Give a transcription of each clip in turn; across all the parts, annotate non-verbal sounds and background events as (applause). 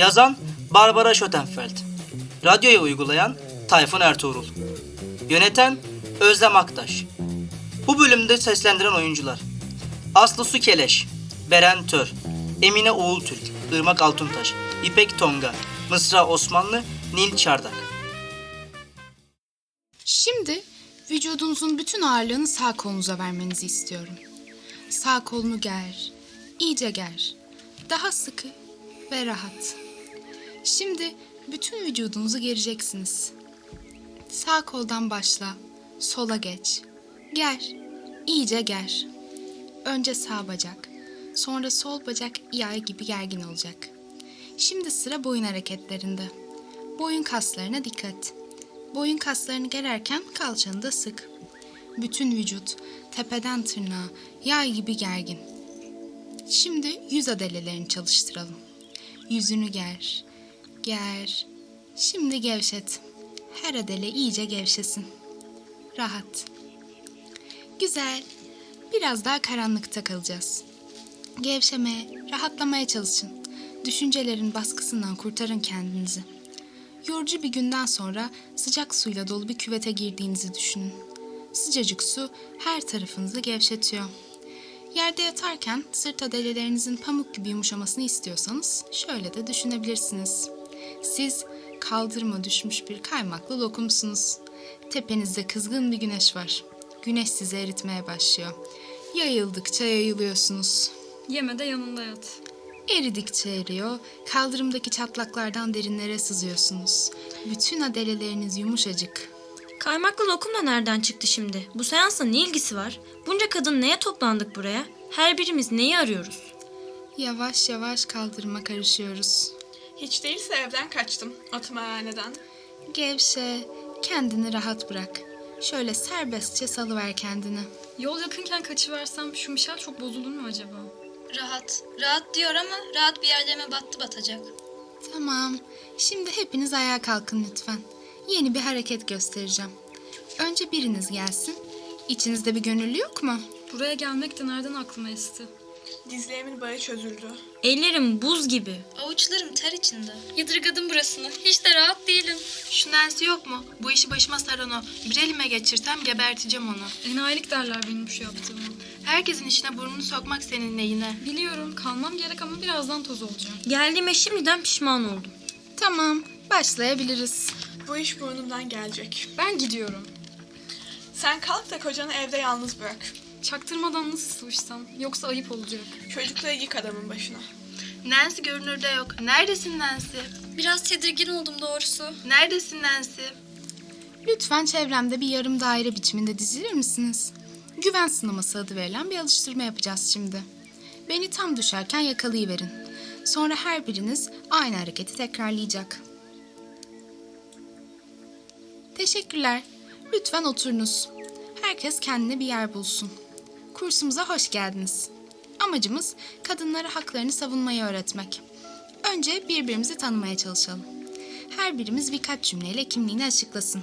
Yazan Barbara Schottenfeld. Radyoya uygulayan Tayfun Ertuğrul. Yöneten Özlem Aktaş. Bu bölümde seslendiren oyuncular. Aslı Su Keleş, Beren Tör, Emine Oğultürk, Irmak Altuntaş, İpek Tonga, Mısra Osmanlı, Nil Çardak. Şimdi vücudunuzun bütün ağırlığını sağ kolunuza vermenizi istiyorum. Sağ kolunu ger, iyice ger. Daha sıkı ve rahat. Şimdi bütün vücudunuzu gereceksiniz. Sağ koldan başla, sola geç. Ger, iyice ger. Önce sağ bacak, sonra sol bacak yay gibi gergin olacak. Şimdi sıra boyun hareketlerinde. Boyun kaslarına dikkat. Boyun kaslarını gererken kalçanı da sık. Bütün vücut tepeden tırnağa yay gibi gergin. Şimdi yüz adelelerini çalıştıralım. Yüzünü ger, ger. Şimdi gevşet. Her adele iyice gevşesin. Rahat. Güzel. Biraz daha karanlıkta kalacağız. Gevşemeye, rahatlamaya çalışın. Düşüncelerin baskısından kurtarın kendinizi. Yorucu bir günden sonra sıcak suyla dolu bir küvete girdiğinizi düşünün. Sıcacık su her tarafınızı gevşetiyor. Yerde yatarken sırt adelelerinizin pamuk gibi yumuşamasını istiyorsanız şöyle de düşünebilirsiniz. Siz kaldırıma düşmüş bir kaymaklı lokumsunuz. Tepenizde kızgın bir güneş var. Güneş sizi eritmeye başlıyor. Yayıldıkça yayılıyorsunuz. Yeme de yanında yat. Eridikçe eriyor, kaldırımdaki çatlaklardan derinlere sızıyorsunuz. Bütün adeleleriniz yumuşacık. Kaymaklı lokum da nereden çıktı şimdi? Bu seansla ne ilgisi var? Bunca kadın neye toplandık buraya? Her birimiz neyi arıyoruz? Yavaş yavaş kaldırıma karışıyoruz. Hiç değilse evden kaçtım. Atımhaneden. Gevşe, kendini rahat bırak. Şöyle serbestçe salıver kendini. Yol yakınken kaçıversem şu Mişel çok bozulur mu acaba? Rahat. Rahat diyor ama rahat bir yerlerime battı batacak. Tamam, şimdi hepiniz ayağa kalkın lütfen. Yeni bir hareket göstereceğim. Önce biriniz gelsin. İçinizde bir gönüllü yok mu? Buraya gelmek de nereden aklıma esti? Dizlerimin bağı çözüldü. Ellerim buz gibi. Avuçlarım ter içinde. Yadırgadım burasını. Hiç de rahat değilim. Şu Nancy yok mu? Bu işi başıma saran o. Bir elime geçirsem geberteceğim onu. Enayilik derler benim şu yaptığımı. Herkesin işine burnunu sokmak senin neyine. Biliyorum kalmam gerek ama birazdan toz olacağım. Geldiğime şimdiden pişman oldum. Tamam, başlayabiliriz. Bu iş burnumdan gelecek. Ben gidiyorum. Sen kalk da kocanı evde yalnız bırak. Çaktırmadan nasıl sıvışsam? Yoksa ayıp olacak. Çocukları yık adamın başına. Nancy görünürde yok. Neredesin Nancy? Biraz tedirgin oldum doğrusu. Neredesin Nancy? Lütfen çevremde bir yarım daire biçiminde dizilir misiniz? Güven sınaması adı verilen bir alıştırma yapacağız şimdi. Beni tam düşerken yakalayıverin. Sonra her biriniz aynı hareketi tekrarlayacak. Teşekkürler. Lütfen oturunuz. Herkes kendine bir yer bulsun. Kursumuza hoş geldiniz. Amacımız kadınlara haklarını savunmayı öğretmek. Önce birbirimizi tanımaya çalışalım. Her birimiz birkaç cümleyle kimliğini açıklasın.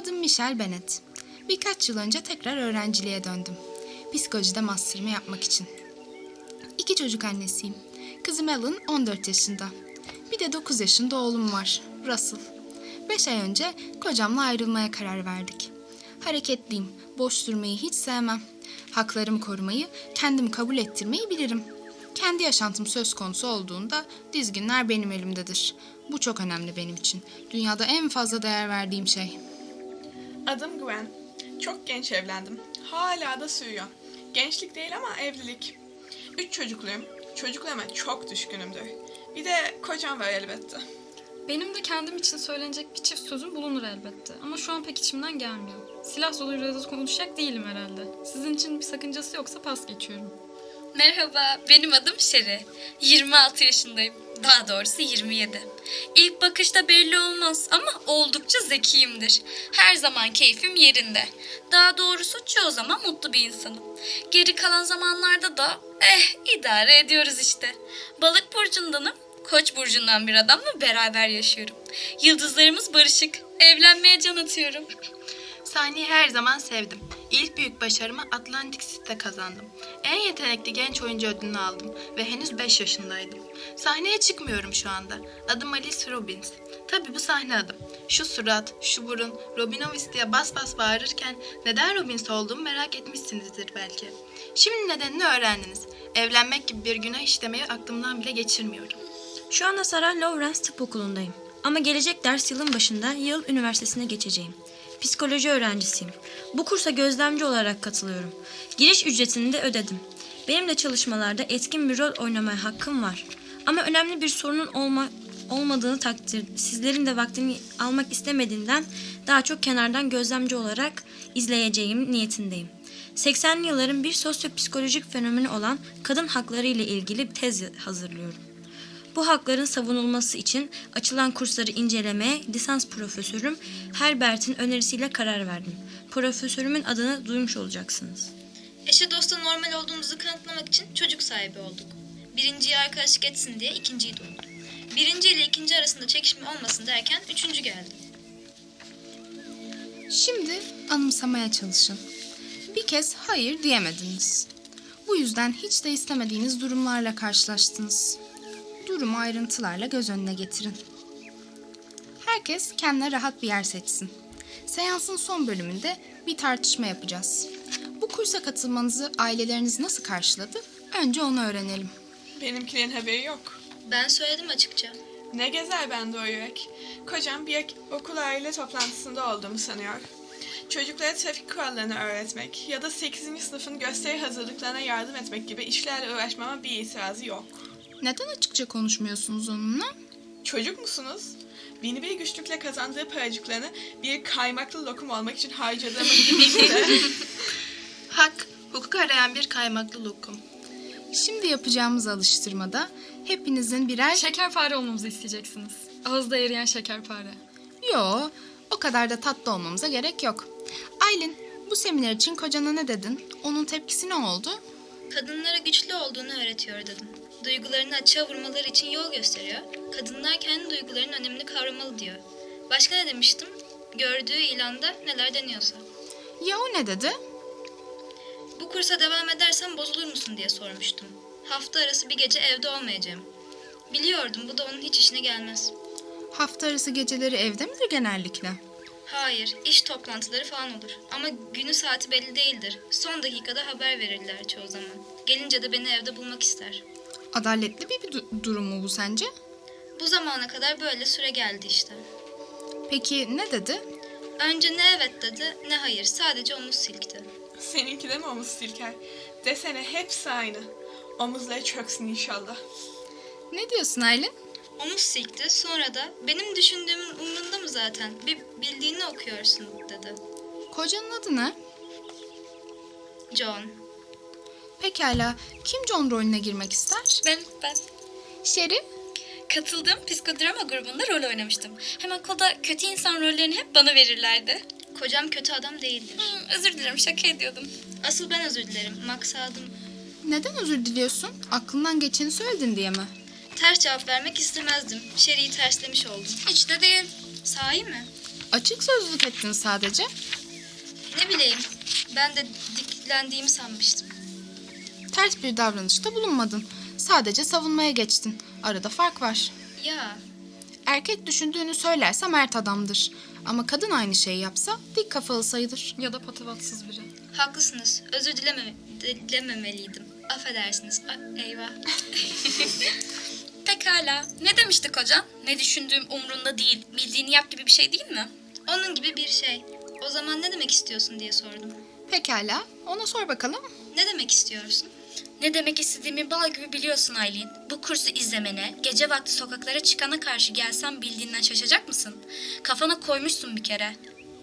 Adım Michelle Bennett. Birkaç yıl önce tekrar öğrenciliğe döndüm. Psikolojide master'ımı yapmak için. İki çocuk annesiyim. Kızım Ellen 14 yaşında. Bir de 9 yaşında oğlum var, Russell. 5 ay önce kocamla ayrılmaya karar verdik. Hareketliyim, boş durmayı hiç sevmem. Haklarımı korumayı, kendimi kabul ettirmeyi bilirim. Kendi yaşantım söz konusu olduğunda dizginler benim elimdedir. Bu çok önemli benim için. Dünyada en fazla değer verdiğim şey. Adım Gwen. Çok genç evlendim. Hala da sürüyor. Gençlik değil ama evlilik. Üç çocukluyum. Çocuklarıma çok düşkünümdür. Bir de kocam var elbette. Benim de kendim için söylenecek bir çift sözüm bulunur elbette. Ama şu an pek içimden gelmiyor. Silah zoruyla konuşacak değilim herhalde. Sizin için bir sakıncası yoksa pas geçiyorum. Merhaba, benim adım Şeri. 26 yaşındayım. Daha doğrusu 27. İlk bakışta belli olmaz ama oldukça zekiyimdir. Her zaman keyfim yerinde. Daha doğrusu çoğu zaman mutlu bir insanım. Geri kalan zamanlarda da eh idare ediyoruz işte. Balık burcundanım. Koç burcundan bir adamla beraber yaşıyorum. Yıldızlarımız barışık. Evlenmeye can atıyorum. Sahneyi her zaman sevdim. İlk büyük başarımı Atlantic City'de kazandım. En yetenekli genç oyuncu ödülünü aldım ve henüz 5 yaşındaydım. Sahneye çıkmıyorum şu anda. Adım Alice Robbins. Tabii bu sahne adım. Şu surat, şu burun, Robinovis diye bas bas bağırırken neden Robbins olduğumu merak etmişsinizdir belki. Şimdi nedenini öğrendiniz. Evlenmek gibi bir günah işlemeyi aklımdan bile geçirmiyorum. Şu anda Sarah Lawrence Tıp Okulu'ndayım. Ama gelecek ders yılın başında Yale Üniversitesi'ne geçeceğim. Psikoloji öğrencisiyim. Bu kursa gözlemci olarak katılıyorum. Giriş ücretini de ödedim. Benim de çalışmalarda etkin bir rol oynamaya hakkım var. Ama önemli bir sorunun olma, olmadığını takdir, sizlerin de vaktini almak istemediğinden daha çok kenardan gözlemci olarak izleyeceğim niyetindeyim. 80'li yılların bir sosyopsikolojik fenomeni olan kadın hakları ile ilgili tez hazırlıyorum. Bu hakların savunulması için açılan kursları incelemeye lisans profesörüm Herbert'in önerisiyle karar verdim. Profesörümün adını duymuş olacaksınız. Eşe dosta normal olduğumuzu kanıtlamak için çocuk sahibi olduk. Birinciye arkadaşlık etsin diye ikinciyi doğurduk. Birinci ile ikinci arasında çekişme olmasın derken üçüncü geldi. Şimdi anımsamaya çalışın. Bir kez hayır diyemediniz. Bu yüzden hiç de istemediğiniz durumlarla karşılaştınız. Durumu ayrıntılarla göz önüne getirin. Herkes kendine rahat bir yer seçsin. Seansın son bölümünde bir tartışma yapacağız. Bu kursa katılmanızı aileleriniz nasıl karşıladı? Önce onu öğrenelim. Benimkilerin haberi yok. Ben söyledim açıkça. Ne gezer bende o yürek. Kocam bir okul aile toplantısında olduğumu sanıyor. Çocuklara trafik kurallarını öğretmek ya da 8. sınıfın gösteri hazırlıklarına yardım etmek gibi işlerle uğraşmama bir itirazı yok. Neden açıkça konuşmuyorsunuz onunla? Çocuk musunuz? Beni bir güçlükle kazandığı paracıklarını bir kaymaklı lokum olmak için harcadığımı (laughs) Hak, hukuk arayan bir kaymaklı lokum. Şimdi yapacağımız alıştırmada hepinizin birer... Şekerpare olmamızı isteyeceksiniz. Ağızda eriyen şekerpare. Yo, o kadar da tatlı olmamıza gerek yok. Aylin, bu seminer için kocana ne dedin? Onun tepkisi ne oldu? Kadınlara güçlü olduğunu öğretiyor dedim. Duygularını açığa vurmaları için yol gösteriyor. Kadınlar kendi duygularının önemini kavramalı diyor. Başka ne demiştim? Gördüğü ilanda neler deniyorsa. Ya o ne dedi? Bu kursa devam edersen bozulur musun diye sormuştum. Hafta arası bir gece evde olmayacağım. Biliyordum bu da onun hiç işine gelmez. Hafta arası geceleri evde midir genellikle? Hayır, iş toplantıları falan olur. Ama günü saati belli değildir. Son dakikada haber verirler çoğu zaman. Gelince de beni evde bulmak ister. Adaletli bir, bir du- durum mu bu sence? Bu zamana kadar böyle süre geldi işte. Peki ne dedi? Önce ne evet dedi ne hayır. Sadece omuz silkti. seninki de mi omuz silker? Desene hepsi aynı. Omuzları çöksün inşallah. Ne diyorsun Aylin? Omuz silkti sonra da benim düşündüğümün umrunda mı zaten? Bir bildiğini okuyorsun dedi. Kocanın adı ne? John. Pekala, kim John rolüne girmek ister? Ben, ben Sherry? katıldığım psikodrama grubunda rol oynamıştım. Hem okulda kötü insan rollerini hep bana verirlerdi. Kocam kötü adam değildir. Hmm, özür dilerim şaka ediyordum. Asıl ben özür dilerim. Maksadım Neden özür diliyorsun? Aklından geçeni söyledin diye mi? ters cevap vermek istemezdim. Şeri'yi terslemiş oldum. Hiç de değil. Sahi mi? Açık sözlülük ettin sadece. Ne bileyim. Ben de diklendiğimi sanmıştım. Ters bir davranışta bulunmadın. Sadece savunmaya geçtin. Arada fark var. Ya Erkek düşündüğünü söylerse mert adamdır. Ama kadın aynı şeyi yapsa dik kafalı sayılır. Ya da patavatsız biri. haklısınız. Özür dileme, dilememeliydim. Affedersiniz. A- eyvah. (laughs) Pekala. Ne demişti kocan? Ne düşündüğüm umrunda değil. Bildiğini yap gibi bir şey değil mi? Onun gibi bir şey. O zaman ne demek istiyorsun diye sordum. Pekala, ona sor bakalım. Ne demek istiyorsun? Ne demek istediğimi bal gibi biliyorsun Aylin. Bu kursu izlemene, gece vakti sokaklara çıkana karşı gelsem bildiğinden şaşacak mısın? Kafana koymuşsun bir kere.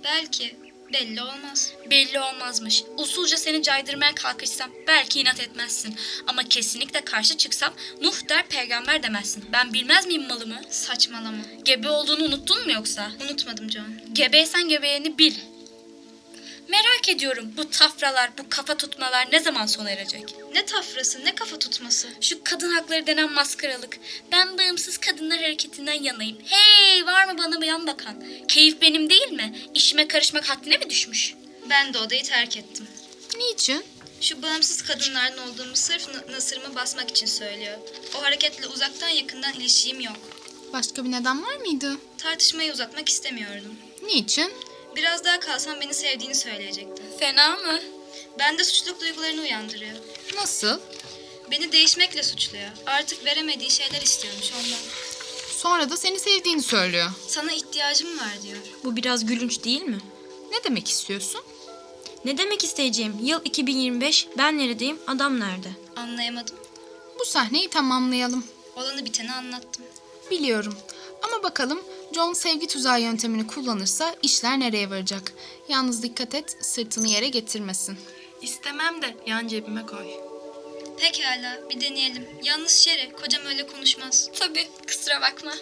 Belki. Belli olmaz. Belli olmazmış. Usulca seni caydırmaya kalkışsam belki inat etmezsin. Ama kesinlikle karşı çıksam Nuh der peygamber demezsin. Ben bilmez miyim malımı? Saçmalama. Gebe olduğunu unuttun mu yoksa? Unutmadım John. Gebeysen gebeğini bil. Merak ediyorum bu tafralar, bu kafa tutmalar ne zaman sona erecek? Ne tafrası, ne kafa tutması. Şu kadın hakları denen maskaralık. Ben bağımsız kadınlar hareketinden yanayım. Hey var mı bana yan bakan? Keyif benim değil mi? İşime karışmak haddine mi düşmüş? Ben de odayı terk ettim. Niçin? Şu bağımsız kadınlardan olduğumu sırf n- nasırımı basmak için söylüyor. O hareketle uzaktan yakından ilişiğim yok. Başka bir neden var mıydı? Tartışmayı uzatmak istemiyordum. Niçin? Biraz daha kalsam beni sevdiğini söyleyecekti. Fena mı? Bende suçluluk duygularını uyandırıyor. Nasıl? Beni değişmekle suçluyor. Artık veremediği şeyler istiyormuş ondan. Sonra da seni sevdiğini söylüyor. Sana ihtiyacım var diyor. Bu biraz gülünç değil mi? Ne demek istiyorsun? Ne demek isteyeceğim? Yıl 2025, ben neredeyim, adam nerede? Anlayamadım. Bu sahneyi tamamlayalım. Olanı biteni anlattım. Biliyorum. Ama bakalım John sevgi tuzağı yöntemini kullanırsa işler nereye varacak? Yalnız dikkat et sırtını yere getirmesin. İstemem de yan cebime koy. Pekala bir deneyelim. Yalnız Şere kocam öyle konuşmaz. Tabii kusura bakma.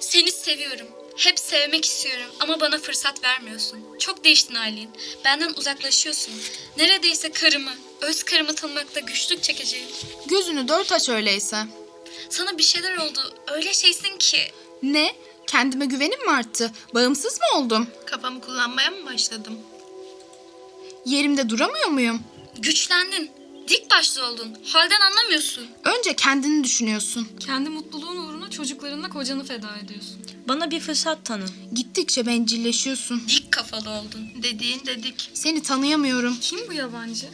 Seni seviyorum. Hep sevmek istiyorum ama bana fırsat vermiyorsun. Çok değiştin Aylin. Benden uzaklaşıyorsun. Neredeyse karımı, öz karımı tanımakta güçlük çekeceğim. Gözünü dört aç öyleyse. Sana bir şeyler oldu. Öyle şeysin ki. Ne? Kendime güvenim mi arttı? Bağımsız mı oldum? Kafamı kullanmaya mı başladım? Yerimde duramıyor muyum? Güçlendin. Dik başlı oldun. Halden anlamıyorsun. Önce kendini düşünüyorsun. Kendi mutluluğun uğruna çocuklarınla kocanı feda ediyorsun. Bana bir fırsat tanı. Gittikçe bencilleşiyorsun. Dik kafalı oldun. Dediğin dedik. Seni tanıyamıyorum. Kim bu yabancı?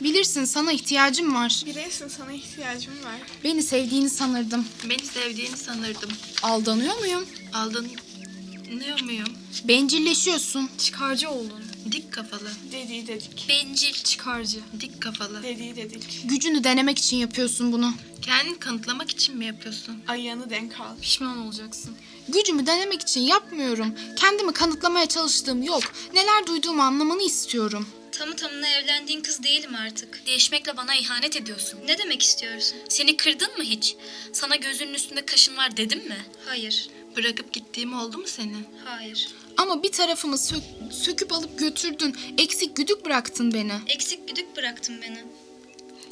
Bilirsin sana ihtiyacım var. Bilirsin sana ihtiyacım var. Beni sevdiğini sanırdım. Beni sevdiğini sanırdım. Aldanıyor muyum? Aldanıyor muyum? Bencilleşiyorsun. Çıkarcı oldun. Dik kafalı. Dediği dedik. Bencil. Çıkarcı. Dik kafalı. Dediği dedik. Gücünü denemek için yapıyorsun bunu. Kendini kanıtlamak için mi yapıyorsun? Ayağını denk al. Pişman olacaksın. Gücümü denemek için yapmıyorum. Kendimi kanıtlamaya çalıştığım yok. Neler duyduğumu anlamanı istiyorum. Tamı tamına evlendiğin kız değilim artık. Değişmekle bana ihanet ediyorsun. Ne demek istiyorsun? Seni kırdın mı hiç? Sana gözünün üstünde kaşın var dedim mi? Hayır. Bırakıp gittiğim oldu mu seni? Hayır. Ama bir tarafımı sök- söküp alıp götürdün. Eksik güdük bıraktın beni. Eksik güdük bıraktın beni.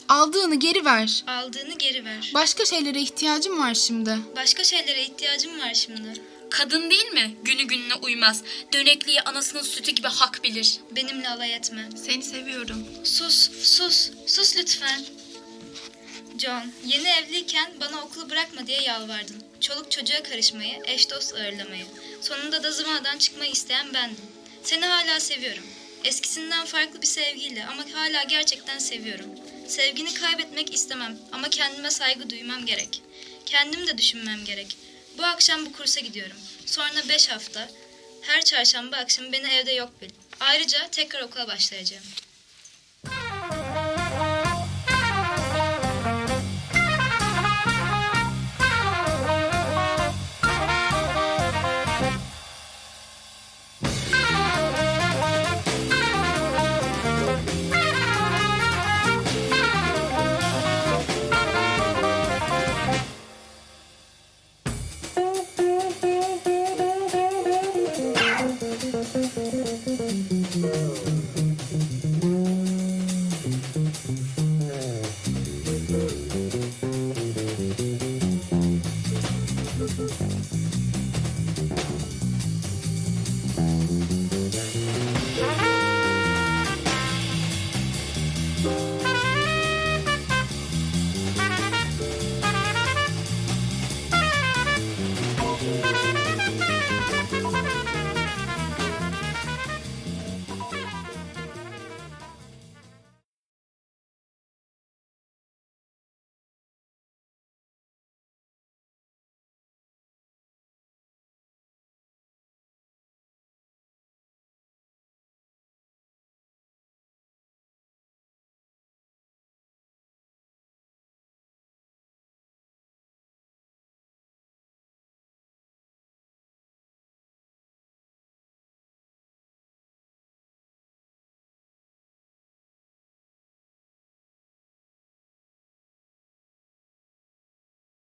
Aldığını geri ver. Aldığını geri ver. Başka şeylere ihtiyacım var şimdi. Başka şeylere ihtiyacım var şimdi. Kadın değil mi? Günü gününe uymaz. Dönekliği anasının sütü gibi hak bilir. Benimle alay etme. Seni seviyorum. Sus, sus, sus lütfen. John, yeni evliyken bana okulu bırakma diye yalvardın. Çoluk çocuğa karışmayı, eş dost ağırlamayı. Sonunda da zıvanadan çıkmayı isteyen bendim. Seni hala seviyorum. Eskisinden farklı bir sevgiyle ama hala gerçekten seviyorum. Sevgini kaybetmek istemem ama kendime saygı duymam gerek. Kendimi de düşünmem gerek. Bu akşam bu kursa gidiyorum. Sonra beş hafta, her çarşamba akşamı beni evde yok bil. Ayrıca tekrar okula başlayacağım.